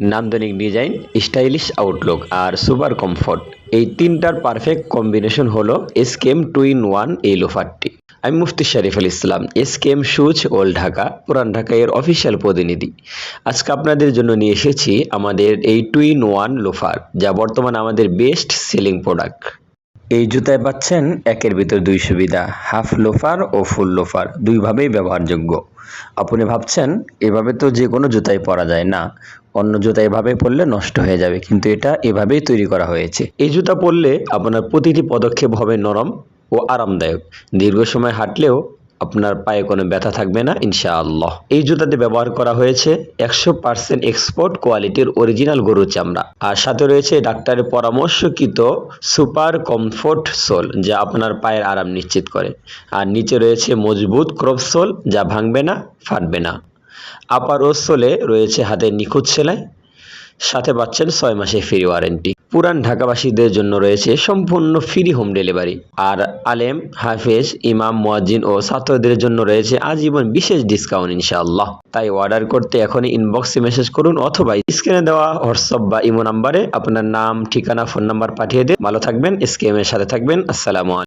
নান্দনিক design stylish outlook আর super comfort এই তিনটার পারফেক্ট কম্বিনেশন হলো এসকেম টু ইন ওয়ান এই লোফারটি আমি Mufti Shariful Islam SKM shoes old Dhaka Puran Dhaka এর অফিসিয়াল প্রতিনিধি। আজকে আপনাদের জন্য নিয়ে এসেছি আমাদের এই টু ইন ওয়ান লোফার যা বর্তমানে আমাদের বেস্ট সেলিং প্রোডাক্ট এই জুতায় পাচ্ছেন একের ভিতর দুই সুবিধা হাফ লোফার ও ফুল লোফার দুইভাবেই ব্যবহারযোগ্য। আপনি ভাবছেন, এভাবে তো যে কোনো জুতাই পরা যায় না। অন্য জুতা এভাবে পরলে নষ্ট হয়ে যাবে, কিন্তু এটা এভাবেই তৈরি করা হয়েছে। এই জুতা পরলে আপনার প্রতিটি পদক্ষেপ হবে নরম ও আরামদায়ক। দীর্ঘ সময় হাঁটলেও আপনার পায়ে কোনো ব্যথা থাকবে না, ইনশাআল্লাহ। এই জুতাতে ব্যবহার করা হয়েছে একশো পার্সেন্ট এক্সপোর্ট কোয়ালিটির অরিজিনাল গরুর চামড়া। আর সাথে রয়েছে ডাক্তারের পরামর্শকৃত সুপার কমফোর্ট সোল, যা আপনার পায়ের আরাম নিশ্চিত করে। আর নিচে রয়েছে মজবুত ক্রপ সোল, যা ভাঙবে না, ফাটবে না। আপার ও সোলে রয়েছে হাতের নিখুঁত সেলাই, সাথে পাচ্ছেন ছয় মাসের ফ্রি ওয়ারেন্টি পুরান ঢাকাবাসীদের জন্য রয়েছে সম্পূর্ণ ফ্রি হোম ডেলিভারি আর আলেম, হাফেজ, ইমাম, মুয়াজ্জিন ও ছাত্রদের জন্য রয়েছে আজীবন বিশেষ ডিসকাউন্ট ইনশাআল্লাহ। তাই অর্ডার করতে এখনই ইনবক্সে মেসেজ করুন অথবা স্ক্রিনে দেওয়া হোয়াটসঅ্যাপ বা ইমো নাম্বারে আপনার নাম, ঠিকানা ফোন নাম্বার পাঠিয়ে দিন। ভালো থাকবেন স্কেমের সাথে থাকবেন। আসসালামু আলাইকুম।